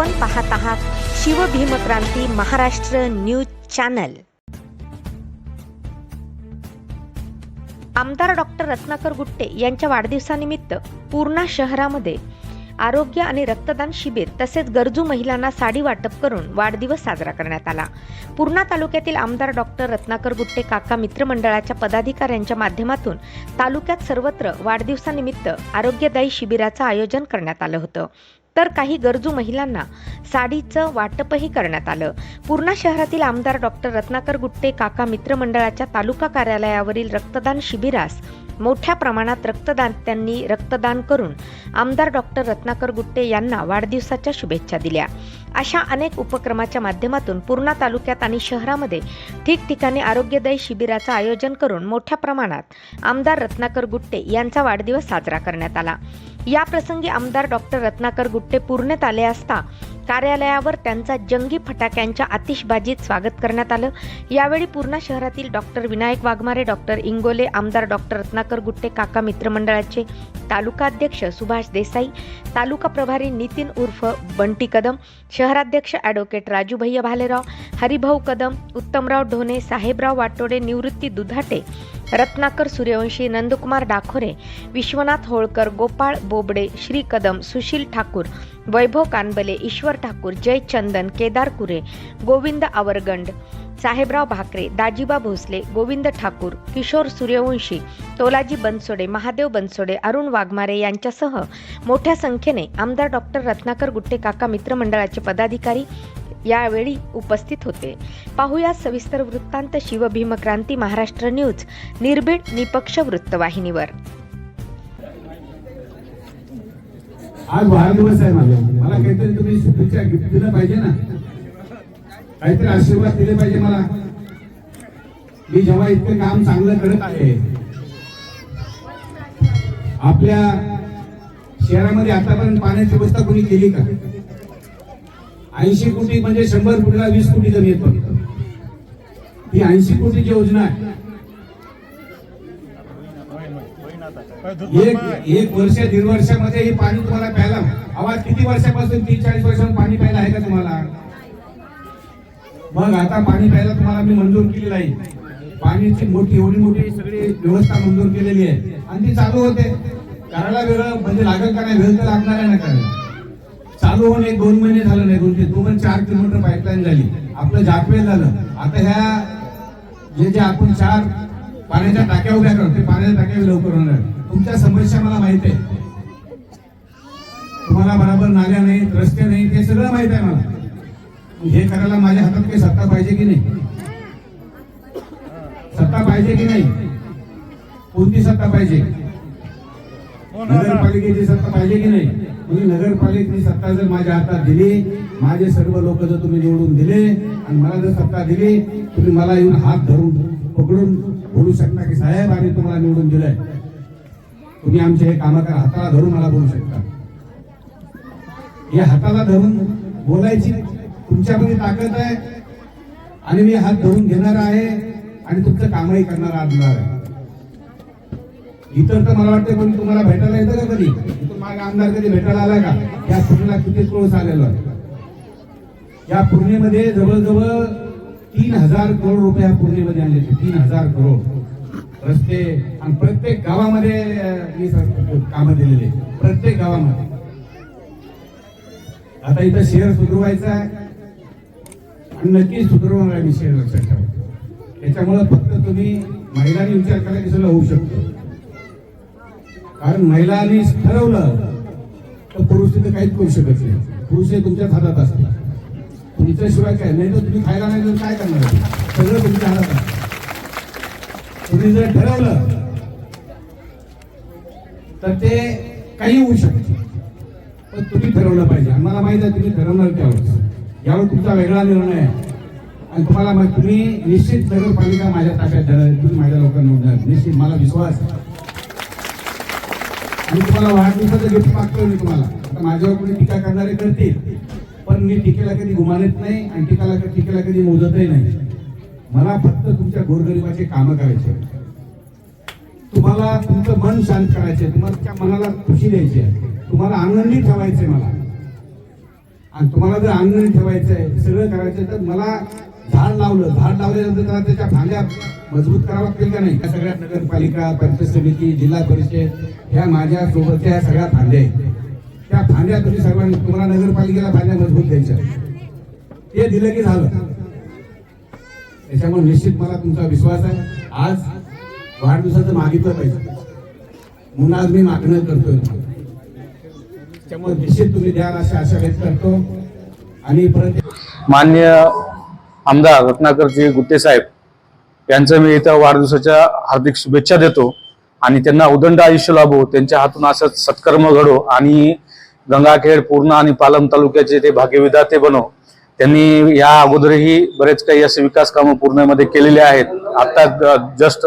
आपण पाहत आहात शिवभीमक्रांती महाराष्ट्र न्यूज चॅनल. आमदार डॉक्टर रत्नाकर गुट्टे यांच्या वाढदिवसानिमित्त पूर्णा शहरामध्ये आरोग्य आणि रक्तदान शिबिर तसेच गरजू महिलांना साडी वाटप करून वाढदिवस साजरा करण्यात आला. पूर्णा तालुक्यातील आमदार डॉक्टर रत्नाकर गुट्टे काका मित्रमंडळाच्या पदाधिकाऱ्यांच्या माध्यमातून तालुक्यात सर्वत्र वाढदिवसानिमित्त आरोग्यदायी शिबिराचं आयोजन करण्यात आलं होतं. तर काही गरजू महिलांना साडीचं वाटपही करण्यात आलं. पूर्णा शहरातील आमदार डॉक्टर रत्नाकर गुट्टे काका मित्रमंडळाच्या तालुका कार्यालयावरील रक्तदान शिबिरास मोठ्या प्रमाणात रक्तदान त्यांनी रक्तदान करून आमदार डॉक्टर रत्नाकर गुट्टे यांना वाढदिवसाच्या शुभेच्छा दिल्या. अशा अनेक उपक्रमाच्या माध्यमातून पूर्णा तालुक्यात आणि शहरामध्ये ठिकठिकाणी आरोग्यदायी शिबिराचं आयोजन करून मोठ्या प्रमाणात आमदार रत्नाकर गुट्टे यांचा वाढदिवस साजरा करण्यात आला. या प्रसंगी आमदार डॉक्टर रत्नाकर गुट्टे पूर्णत आले असता कार्यालयावर त्यांचा जंगी फटाक्यांच्या आतिषबाजीत स्वागत करण्यात आलं. यावेळी पूर्णा शहरातील डॉक्टर विनायक वाघमारे डॉक्टर इंगोले आमदार डॉक्टर रत्नाकर गुट्टे काका मित्रमंडळाचे तालुका अध्यक्ष सुभाष देसाई तालुका प्रभारी नितीन उर्फ बंटी कदम शहराध्यक्ष ॲडव्होकेट राजू भैया भालेराव हरिभाऊ कदम उत्तमराव ढोणे साहेबराव वाटोडे निवृत्ती दुधाटे रत्नाकर सूर्यवंशी नंदकुमार डाखोरे विश्वनाथ होळकर गोपाळ बोबडे श्री कदम सुशील ठाकूर वैभव कानबले ईश्वर ठाकूर जय चंदन केदार कुरे गोविंद आवरगंड साहेबराव भाकरे दाजीबा भोसले गोविंद ठाकूर किशोर सूर्यवंशी तोलाजी बनसोडे महादेव बनसोडे अरुण वाघमारे यांच्यासह मोठ्या संख्येने आमदार डॉक्टर रत्नाकर गुट्टे काका मित्रमंडळाचे पदाधिकारी यावेळी उपस्थित होते. पाहूया सविस्तर वृत्तांत शिवभीमक्रांती महाराष्ट्र न्यूज निर्भीड निपक्ष वृत्तवाहिनीवर. आज वाढदिवस आहे माझा मला काहीतरी तुम्ही शुभेच्छा गिफ्ट दिलं पाहिजे ना? काहीतरी आशीर्वाद दिले पाहिजे मला. मी जेव्हा इतकं काम चांगलं करत आहे आपल्या शहरामध्ये आतापर्यंत पाण्याची व्यवस्था कोणी केली का? ऐंशी कोटी म्हणजे शंभर कोटीला वीस कोटी जमीन येतो फक्त. ही ऐंशी कोटीची योजना आहे. एक एक वर्ष दीड वर्षामध्ये हे पाणी तुम्हाला प्यायला आवाज किती वर्षापासून? तीन चाळीस वर्षापासून पाणी प्यायला आहे का तुम्हाला? मग आता पाणी प्यायला तुम्हाला मी मंजूर केलेलं आहे. पाण्याची मोठी एवढी मोठी सगळी व्यवस्था मंजूर केलेली आहे. आणि ती चालू होते. करायला वेळ म्हणजे लागेल का नाही? वेळ तर लागणार आहे ना करायला. चालू होऊन एक दोन महिने झालं नाही दोन ते दोन चार किलोमीटर पाईपलाईन झाली. आपलं जाकवेल झालं. आता ह्या जे जे आपण चार पाण्याच्या टाक्या उभ्या करतो ते पाण्याच्या टाक्या लवकर होणार तुमच्या समस्या मला माहीत आहे. तुम्हाला बरोबर नाल्या नाहीत रस्ते नाही ते सगळं माहीत आहे मला. हे करायला माझ्या हातात काही सत्ता पाहिजे की नाही? सत्ता पाहिजे की नाही? कोणती सत्ता पाहिजे? हो नगरपालिकेची सत्ता पाहिजे की नाही? तुम्ही नगरपालिकेची सत्ता जर माझ्या हातात दिली माझे सर्व लोक जर तुम्ही निवडून दिले आणि मला जर सत्ता दिली तुम्ही मला येऊन हात धरून पकडून बोलू शकता की साहेब आम्ही तुम्हाला निवडून दिलंय. तुम्ही आमचे हे काम हाताला धरून मला बोलू शकता. या हाताला धरून बोलायची तुमच्यामध्ये ताकद आहे आणि मी हात धरून घेणार आहे आणि तुमचं कामही करणार असणार आहे. इतर तर मला वाटतं कोणी तुम्हाला भेटायला येतं का कधी? इथून माझा आमदार कधी भेटायला आला का? या पूर्णेला किती क्रोस आलेलो आहे. या पूर्णेमध्ये जवळजवळ तीन हजार करोड रुपये या पूर्णेमध्ये आणले तीन हजार करोड रस्ते आणि प्रत्येक गावामध्ये मी कामं दिलेले प्रत्येक गावामध्ये. आता इथं शहर सुधरवायचं आहे. आणि नक्कीच सुधरवणार आहे मी शहर लक्षात ठेवा त्याच्यामुळे फक्त तुम्ही महिलांनी विचार करायला की होऊ शकतो. कारण महिलांनी ठरवलं तर पुरुष तिथे काहीच करू शकत नाही. पुरुष हे तुमच्याच हातात असतात. तुमच्याशिवाय काय? नाही तर तुम्ही खायला नाही तर काय करणार? सगळं तुमच्या हातात आहे तुम्ही जर ठरवलं तर ते काही होऊ शकते. पण तुम्ही ठरवलं पाहिजे. आम्हाला मला माहीत आहे तुम्ही ठरवणार त्यावेळेस यावर तुमचा वेगळा निर्णय आहे. आणि तुम्हाला तुम्ही निश्चित नगरपालिका माझ्या ताब्यात धरा तुम्ही माझ्या लोकांना निश्चित. मला विश्वास आहे. मी तुम्हाला वाढदिवसाचं गिफ्ट मागतोय मी तुम्हाला. आता माझ्यावर कोणी टीका करणारे करतील. पण मी टीकेला कधी गुमानत नाही आणि टीकाला टीकेला कधी मोजतही नाही. मला फक्त तुमच्या गोरगरिबाचे कामं करायचे आहेत. तुम्हाला तुमचं मन शांत करायचे तुम्हाला त्या मनाला खुशी द्यायची आहे. तुम्हाला आनंदी ठेवायचे मला. आणि तुम्हाला जर अंगण ठेवायचं आहे सगळं करायचं तर मला झाड लावलं. झाड लावल्यानंतर त्याला त्याच्या फांद्या मजबूत करावं लागतील का नाही? या सगळ्या नगरपालिका पंचायत समिती जिल्हा परिषद ह्या माझ्या सोबतच्या ह्या सगळ्या फांद्या आहेत. त्या फांद्या तुम्ही सर्वांनी तुम्हाला नगरपालिकेला फांद्या मजबूत द्यायच्या ते दिलं की झालं. त्याच्यामुळे निश्चित मला तुमचा विश्वास आहे. आज वाढदिवसाचं मागितलं पाहिजे. म्हणून आज मी मागणं करतोय. त्यामुळे निश्चित तुम्ही द्याल अशी आशा व्यक्त करतो. आणि परत मान्य आमदार रत्नाकरजी गुट्टे साहेब यांचं मी इथं वाढदिवसाच्या हार्दिक शुभेच्छा देतो. आणि त्यांना उदंड आयुष्य लाभो त्यांच्या हातून असं सत्कर्म घडो आणि गंगाखेड पूर्णा आणि पालम तालुक्याचे ते भाग्यविधाते बनो. त्यांनी या अगोदरही बरेच काही असे विकास कामं पूर्णमध्ये केलेले आहेत. आता जस्ट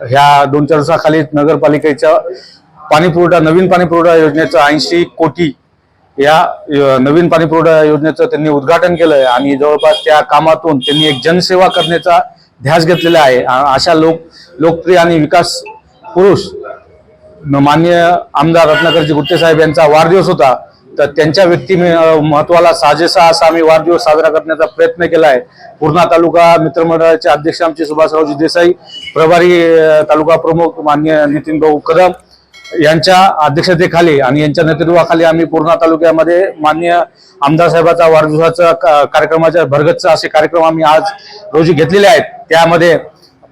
ह्या दोन चार दिवसाखाली नगरपालिकेच्या पाणीपुरवठा नवीन पाणीपुरवठा योजनेचं ऐंशी कोटी या नवीन पाणीपुरवठा योजनेचं त्यांनी उद्घाटन केलं आहे आणि जवळपास त्या कामातून त्यांनी एक जनसेवा करण्याचा ध्यास घेतलेला आहे. अशा लोक लोकप्रिय आणि विकास पुरुष मान्य आमदार रत्नाकरजी गुट्टे साहेब यांचा वाढदिवस होता. तर त्यांच्या व्यक्ती महत्वाला साजेसा असा आम्ही वाढदिवस साजरा करण्याचा प्रयत्न केला आहे पूर्णा तालुका मित्रमंडळाचे अध्यक्ष आमचे सुभाषरावजी देसाई प्रभारी तालुका प्रमुख मान्य नितीन भाऊ कदम यांच्या अध्यक्षतेखाली आणि यांच्या नेतृत्वाखाली आम्ही पूर्णा तालुक्यामध्ये मान्य आमदार साहेबाचा वाढदिवसाचा का- कार्यक्रमाच्या भरगतचा असे कार्यक्रम आम्ही आज रोजी घेतलेले आहेत. त्यामध्ये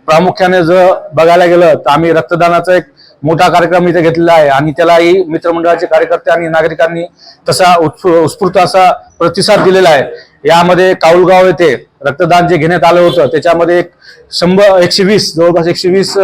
प्रामुख्याने जर बघायला गेलं तर आम्ही रक्तदानाचा एक मोठा कार्यक्रम इथे घेतलेला आहे आणि त्यालाही मित्रमंडळाचे कार्यकर्ते आणि नागरिकांनी तसा उत्स्फूर्त असा प्रतिसाद दिलेला आहे. यामध्ये काऊलगाव येथे रक्तदान जे घेण्यात आलं होतं त्याच्यामध्ये एक शंभर एकशे वीस जवळपास एकशे वीस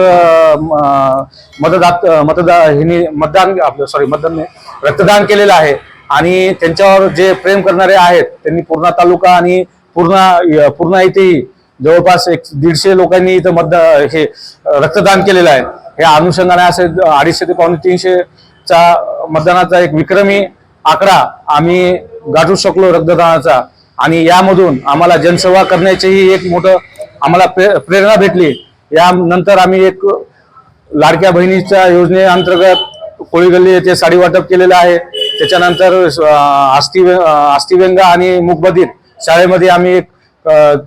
मतदात मतदा हिने मतदान आपलं सॉरी मतदान रक्तदान केलेलं आहे. आणि त्यांच्यावर जे प्रेम करणारे आहेत त्यांनी पूर्णा तालुका आणि पूर्णा पूर्णा येथेही जवळपास एक दीडशे लोकांनी इथं मतदा हे रक्तदान केलेलं आहे. या अनुषंगाने असे अडीचशे ते पावणे तीनशे चा मतदानाचा एक विक्रमी आकडा आम्ही गाठू शकलो रक्तदानाचा. आणि यामधून आम्हाला जनसेवा करण्याचीही एक मोठं आम्हाला प्रे- प्रेरणा भेटली. यानंतर आम्ही एक लाडक्या बहिणीच्या योजनेअंतर्गत कोळी गल्ली येथे साडी वाटप केलेलं आहे. त्याच्यानंतर आस्ती आस्तीव्यंगा आणि मुकबधीर शाळेमध्ये आम्ही एक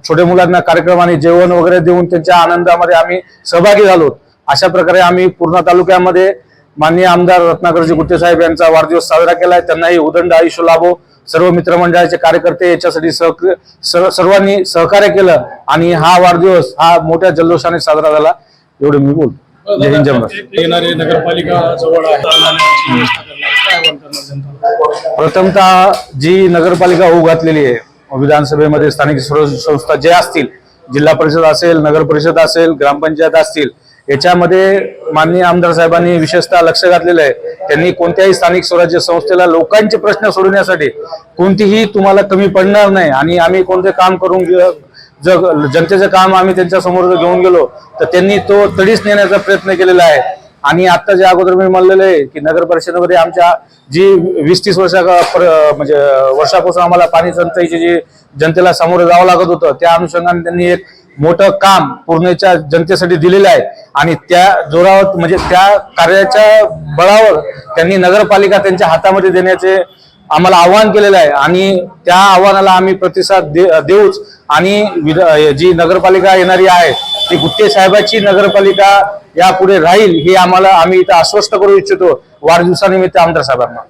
छोट्या मुलांना कार्यक्रम आणि जेवण वगैरे देऊन त्यांच्या आनंदामध्ये आम्ही सहभागी झालो. अशा प्रकारे आम्ही पूर्णा तालुक्यामध्ये माननीय आमदार रत्नाकरजी गुट्टे साहेब यांचा वाढदिवस साजरा केलाय त्यांनाही उदंड आयुष्य लाभो. सर्व मित्रमंडळाचे कार्यकर्ते याच्यासाठी सहक- सर्व- सर्वांनी सहकार्य केलं आणि हा वाढदिवस हा मोठ्या जल्लोषाने साजरा झाला. एवढे मी बोलतो. जय हिंद जय महाराष्ट्र. येणारी नगरपालिका जवळ प्रथमतः जी नगरपालिका होऊ घातलेली आहे विधानसभेमध्ये स्थानिक संस्था जे असतील जिल्हा परिषद असेल नगर परिषद असेल ग्रामपंचायत असतील याच्यामध्ये माननीय आमदार साहेबांनी विशेषतः लक्ष घातलेलं आहे. त्यांनी कोणत्याही स्थानिक स्वराज्य संस्थेला लोकांचे प्रश्न सोडवण्यासाठी कोणतीही तुम्हाला कमी पडणार नाही. आणि आम्ही कोणते काम करून घे- जर जनतेचं काम आम्ही त्यांच्यासमोर जर घेऊन गेलो तर त्यांनी तो तडीच नेण्याचा प्रयत्न केलेला आहे. आणि आता जे अगोदर मी म्हणलेलं आहे की नगर परिषदेमध्ये आमच्या जी वीस तीस वर्षा म्हणजे वर्षापासून आम्हाला पाणी टंचाईची जी जनतेला सामोरं जावं लागत होतं त्या अनुषंगाने त्यांनी एक मोठं काम पूर्णेच्या जनतेसाठी दिलेलं आहे. आणि त्या जोरावर म्हणजे त्या कार्याच्या बळावर त्यांनी नगरपालिका त्यांच्या हातामध्ये देण्याचे आम्हाला आव्हान केलेलं आहे. आणि त्या आव्हानाला आम्ही प्रतिसाद दे- देऊच आणि जी नगरपालिका येणारी आहे ती गुत्ते साहेबाची नगरपालिका यापुढे राहील हे आम्हाला आम्ही इथं आश्वस्त करू इच्छितो. वाढदिवसानिमित्त आमदार साहेबांना.